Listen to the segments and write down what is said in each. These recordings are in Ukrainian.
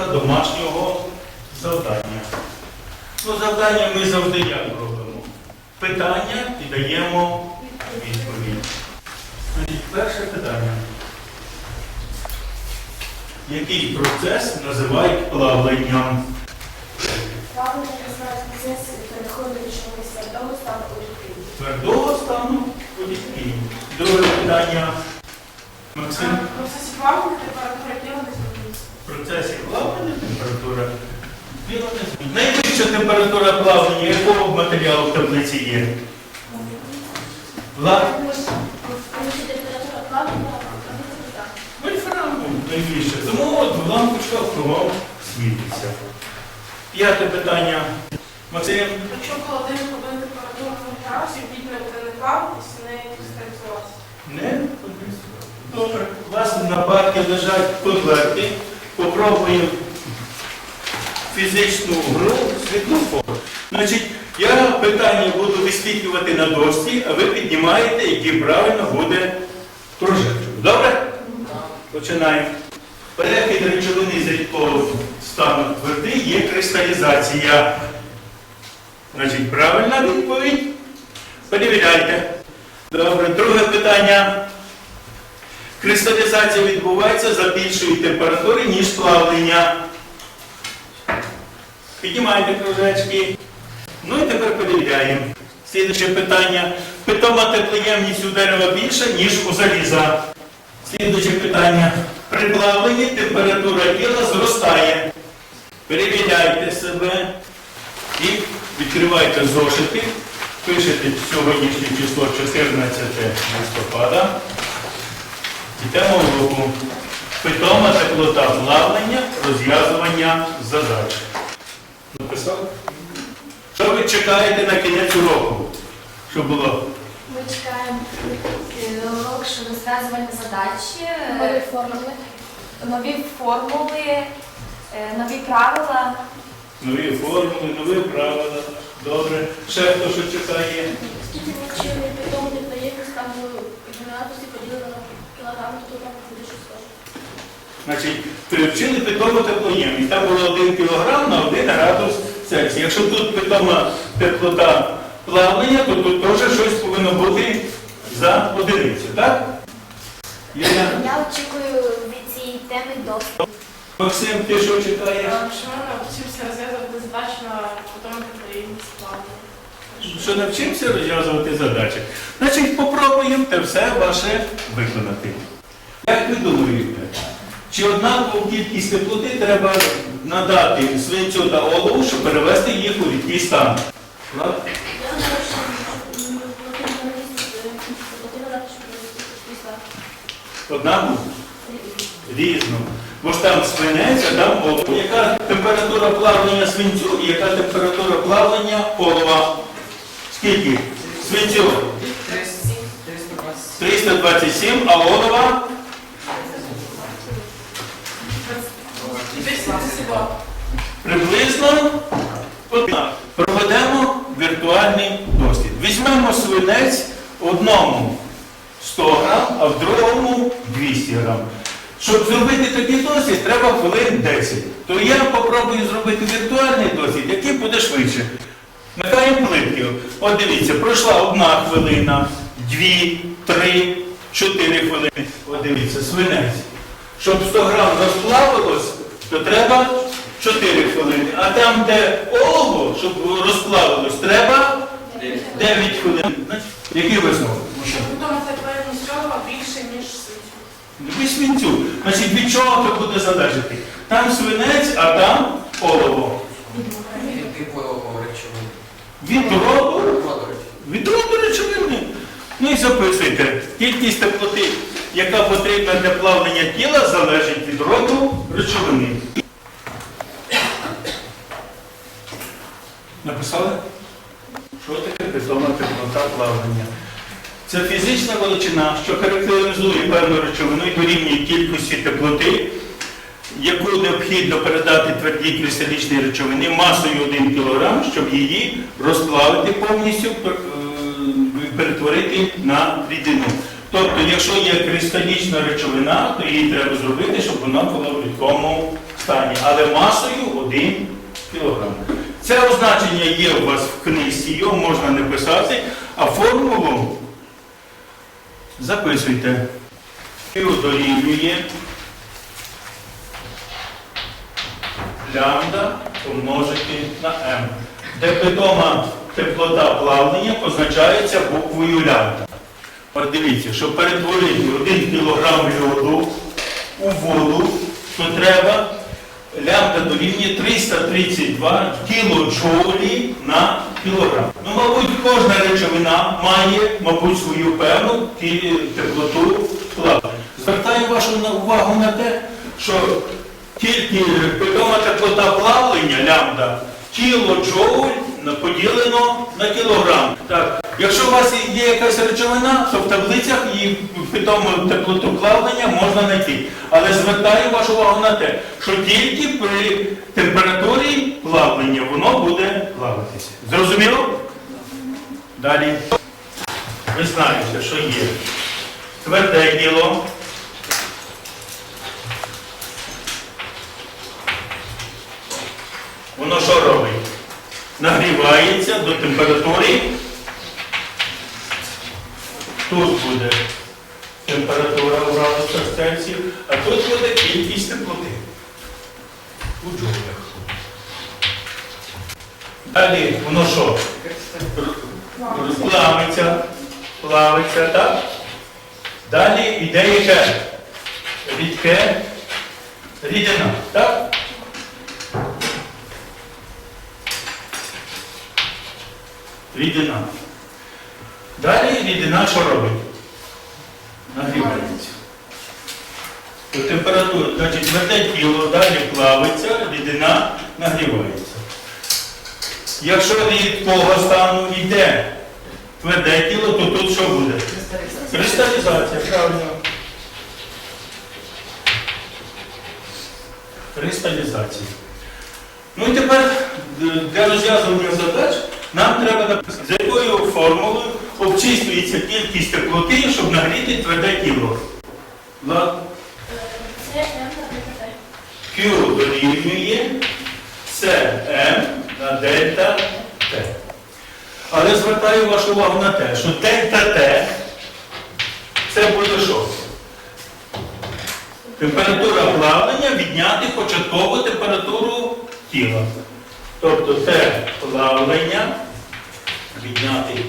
приклад домашнього завдання. Ну, завдання ми завжди як робимо? Питання і даємо відповідь. Значить, перше питання. Який процес називають плавленням? Плавлення називають процес переходу з твердого стану у рідкий. Твердого стану у рідкий. Друге питання. Максим. В процесі плавання температура тіла не змінюється. В процесі плавлення температура тіла не змінюється. Найвища температура плавлення якого матеріалу в таблиці є? Вода. Вольфраму найбільше. Тому от в лампочках кругом світиться. П'яте питання. Максим. Якщо в холодильнику буде температура 0 градусів, бідна буде не плавитися, не кристалізуватися. Не Добре. У вас на парті лежать конверти. Попробуємо фізичну гру світлофор. Значить, я питання буду висвітлювати на дошці, а ви піднімаєте, який правильно буде прожектор. Добре? Починаємо. Перехід речовини з рідкого стану в твердий є кристалізація. Значить, правильна відповідь. Перевіряйте. Добре, друге питання. Кристалізація відбувається за більшої температури, ніж плавлення. Піднімайте кружечки. Ну і тепер перевіряємо. Слідуюче питання. Питома теплоємність у дерева більша, ніж у заліза. Слідуюче питання. При плавленні температура тіла зростає. Перевіряйте себе і відкривайте зошити. Пишете сьогоднішнє число 14 листопада. Йдемо в руку. Питома теплота плавлення, розв'язування задач. Написав? Що ви чекаєте на кінець уроку? Що було? Ми чекаємо урок щодо розв'язування задачі, Нові е, формули. нові формули, е, нові правила. Нові формули, нові правила. Добре. Ще хто що чекає? Скільки ми вчили питому теплоємність там генератусі поділили на кілограм, то там буде щось. Значить, привчили питому теплоємність. Там було 1 кг на 1 градус Цельсія. Якщо тут питома теплота плавлення, то тут теж щось повинно бути за одиницю, так? Єля? Я очікую від цієї теми до Максим, ти що чекаєш? Що ми навчимося розв'язувати задачі на потім підприємність плавання. Що навчимося розв'язувати задачі. Значить, попробуємо те все ваше виконати. Як ви думаєте, чи однакову кількість теплоти треба надати свинцю та олову, щоб перевести їх у рідкий стан? Однакову? Різно. Бо ж там свинець, а там олово. Яка температура плавлення свинцю і яка температура плавлення олова? Скільки? Свинцю? 327, а олова? 272. Приблизно. Проведемо віртуальний дослід. Візьмемо свинець одному 100 грам, а в другому 200 грам. Щоб зробити такий досвід, треба хвилин 10. То я попробую зробити віртуальний досвід, який буде швидше. Микаємо плитки. От дивіться, пройшла одна хвилина, дві, три, чотири хвилини. От дивіться, свинець. Щоб 100 грам розплавилось, то треба 4 хвилини. А там, де олово, щоб розплавилось, треба 9 хвилин. Який висновок? Ніж свинцю. Значить, від чого це буде залежати? Там свинець, а там олово. Від роду, від роду речовини. Ну і записуйте. Кількість теплоти, яка потрібна для плавлення тіла, залежить від роду речовини. Написали? Що таке питома теплота плавлення? Це фізична величина, що характеризує певну речовину і дорівнює кількості теплоти, яку необхідно передати твердій кристалічній речовині масою 1 кг, щоб її розплавити повністю, перетворити на рідину. Тобто, якщо є кристалічна речовина, то її треба зробити, щоб вона була в рідкому стані. але масою 1 кг. Це означення є у вас в книжці, його можна не писати, а формулу записуйте. Дорівнює лямбда помножити на m, де питома теплота плавлення позначається буквою лямбда. От дивіться, щоб перетворити 1 кг льоду у воду, то треба лямбда дорівнює 332 кілоджоулі на кілограм. Ну, мабуть, кожна речовина має, мабуть, свою певну теплоту плавлення. Звертаю вашу увагу на те, що тільки питома теплота плавлення лямбда кілоджоуль поділено на кілограм. Так, якщо у вас є якась речовина, то в таблицях її питому теплоту плавлення можна знайти. Але звертаю вашу увагу на те, що тільки при температурі плавлення воно буде плаватися. Зрозуміло? Далі. Ви знаєте, що є тверде діло. Воно що робить? Нагрівається до температури. Тут буде температура у градусах Цельсію, а тут буде кількість теплоти. У джоулях. Далі воно що? Плавиться, плавиться, так? Далі йде яке? Рідке, рідина, так? Рідина. Далі рідина що робить? Нагрівається. До температури, значить, тверде тіло далі плавиться, рідина нагрівається. Якщо рідкого стану йде тверде тіло, то тут що буде? Кристалізація, правильно. Кристалізація. Ну і тепер е, для розв'язування задач нам треба написати, з якою формулою обчислюється кількість теплоти, щоб нагріти тверде тіло. Влад? Це М на. Q дорівнює Cm на дельта T. Але звертаю вашу увагу на те, що дельта T це буде що? Температура плавлення відняти початкову температуру тіла. Тобто Т плавлення відняти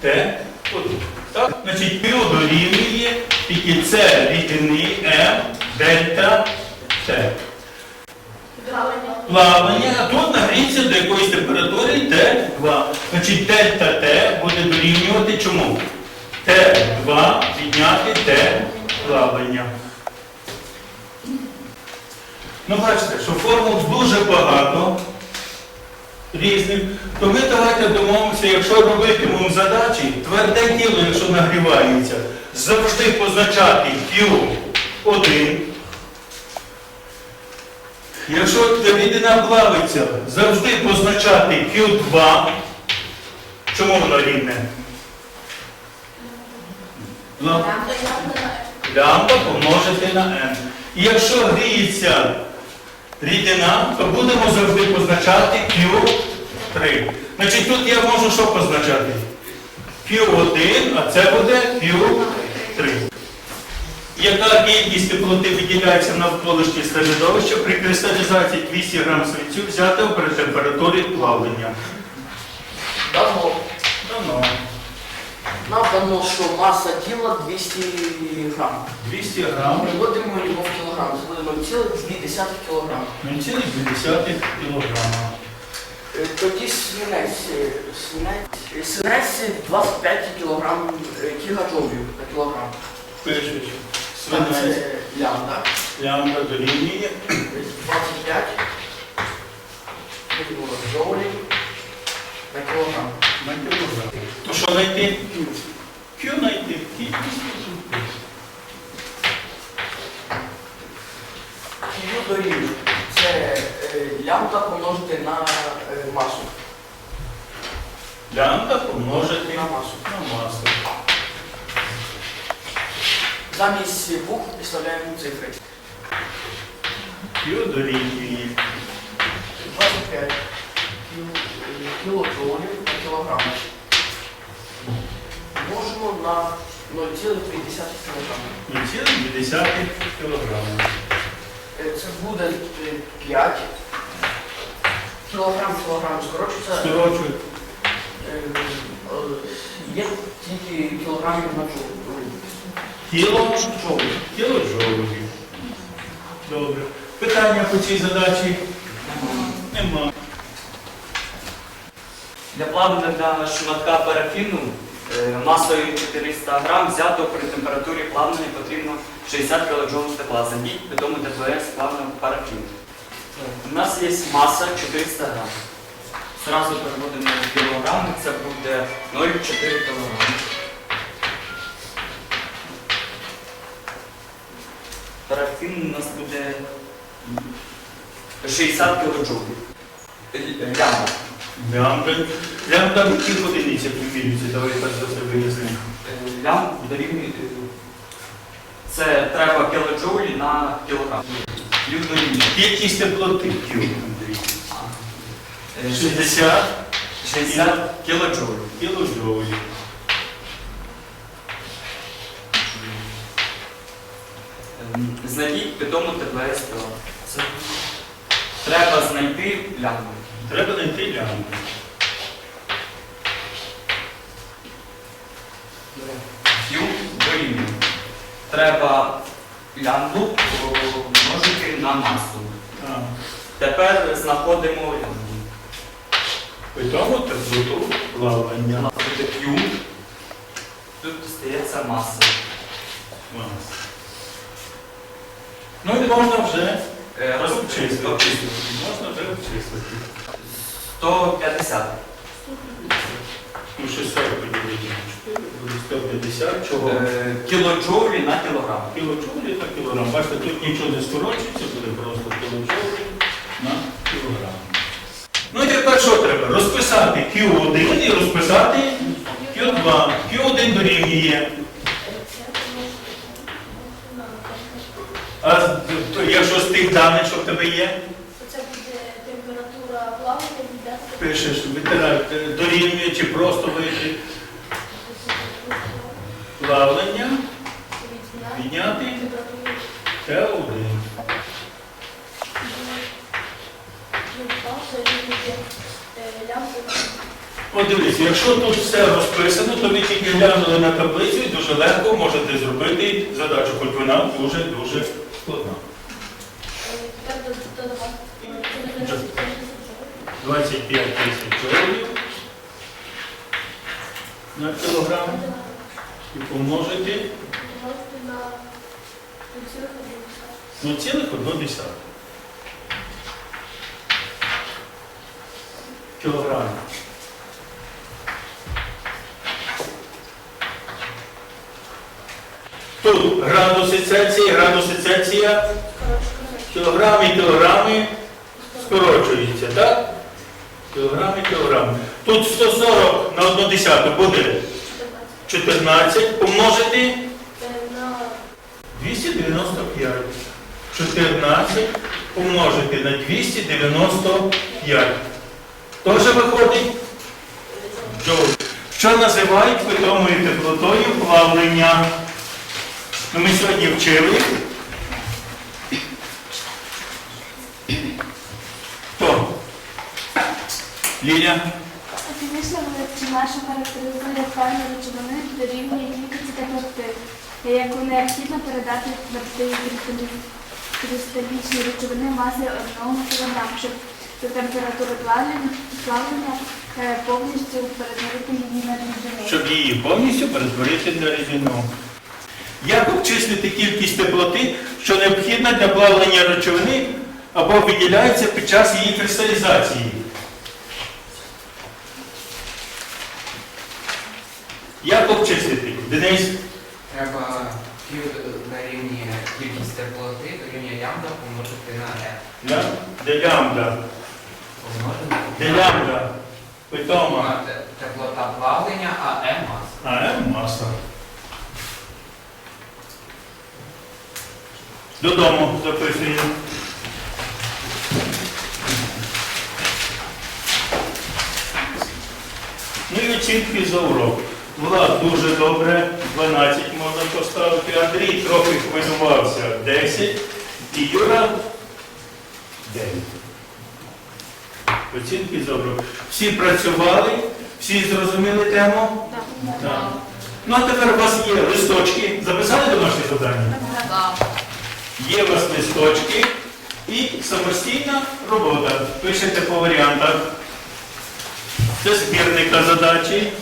Т. Так? Значить, Q дорівнює тільки С рідини М дельта Т. Плавлення, а тут нагріється до якоїсь температури Т2. Значить, дельта Т буде дорівнювати чому? Т2 відняти Т плавлення. Ну, бачите, що формул дуже багато різних, то ми давайте домовимося, якщо робитимемо задачі, тверде тіло, якщо нагрівається, завжди позначати Q1. Якщо рідина плавиться, завжди позначати Q2. Чому воно рівне? Ла- Лямбда помножити на n. Якщо гріється рідина, то будемо завжди позначати Q3. Значить, тут я можу що позначати? Q1, а це буде Q3. Яка кількість теплоти виділяється навколишнє середовище при кристалізації 200 грам свинцю взято при температурі плавлення? Дано. Дано. Нам дано, що маса тіла 200 грам. 200 грам, Приводимо його в кілограм. Буде 0,2 кілограм. 0,2 кілограма. Е, Тоді свинець, свинець, е, свинець 25 кілограм е, на кілограм. Пишуть. Свинець. це лямбда, Лямбда дорівнює. е, 25 джоулів на кілограм. на кілограм. То що знайти? Q знайти. Кію дорівнює. Це е, лямбда помножити на. Лямбда помножити На масу. на масу. Замість букв підставляємо цифри. Q дорівнює 25 кіл- е, кілоджоулів на кілограм. Можемо на 0,5 кг. 0,2 кілограма. Е, Це буде е, 5 кілограм, кілограм скорочується. Скорочую. Е, е, Є тільки кілограмів на джоуль. Кіло Джоуль. кілоджоулів. Добре. Питання по цій задачі? Нема. Для плавлення шматка парафіну е, масою 400 грам взято при температурі плавлення потрібно 60 кг тепла. Забіть відому ТПС плавленого парафіну. У нас є маса 400 грам. Зразу переводимо в кілограми, це буде 0,4 кг. Парафін у нас буде 60 кг. Лямба. Лямбда. Лямбда в яких одиницях вимірюється? Давай перш за все вияснимо. Е, Лям дорівнює. е, Це треба кілоджоулі на кілограм. Людно. Кількість теплоти. Е, 60 60 кілоджоулів. кілоджоулів. Ем, Знайдіть ТПС тіла. Це треба знайти лямбу. Треба знайти лямбду. Q дорівнює. Треба лямбу помножити на масу. Тепер знаходимо лямбу. Питомо теплоту плавання. Q. Тут стається маса. Мас. Ну і можна вже Е, обчислити. Можна вже обчислити. 150. Ну, 600 поділити на 4, буде 150. Чого? Е, Кілоджоулі на кілограм. Кілоджоулі на кілограм. Бачите, тут нічого не скорочується, буде просто кілоджоулі на кілограм. Ну і тепер що треба? Розписати Q1 і розписати Q2. Q1 дорівнює. А то якщо з тих даних, що в тебе є, Це буде температура плавлення від пишеш, витирай, е, дорівнює чи просто вийти плавлення, підняти температури Т1. лямбда. От дивіться, якщо тут все розписано, то ви тільки глянули на таблицю і дуже легко можете зробити задачу, хоч вона дуже-дуже складна. 25 тисяч джоулів на кілограм і помножити на цілих один. 0,1 кілограм. Тут градуси Цельсія, градуси Цельсія, кілограми кілограми скорочуються, так? Кілограми, кілограми. Тут 140 на 1 десяту буде 14 помножити На 295. 14 помножити на 295. Теж виходить. Що називають питомою теплотою плавлення? Ну, ми сьогодні вчили. Хто? Ліля? Фізична величина, що характеризує певну речовини, дорівнює кількості теплоти, яку необхідно передати твердої кристалічні речовини маси 1 кг, щоб до температури плавлення, плавлення е, повністю перетворити її на рідину. щоб її повністю перетворити на рідину. Як обчислити кількість теплоти, що необхідна для плавлення речовини або виділяється під час її кристалізації? Як обчислити? Денис? Треба Q дорівнює кількість теплоти, дорівнює лямбда помножити на E. Ля? Де лямбда? Делябра, питома. Теплота плавлення, а М маса. А М маса. Додому записуємо. Ну і оцінки за урок. Влад дуже добре, 12 можна поставити. Андрій трохи хвилювався 10 і Юра 9. Оцінки за. Всі працювали, всі зрозуміли тему? Так. Ну а тепер у вас є листочки. Записали домашні завдання? Є у вас листочки і самостійна робота. Пишете по варіантах. Це збірника задачі.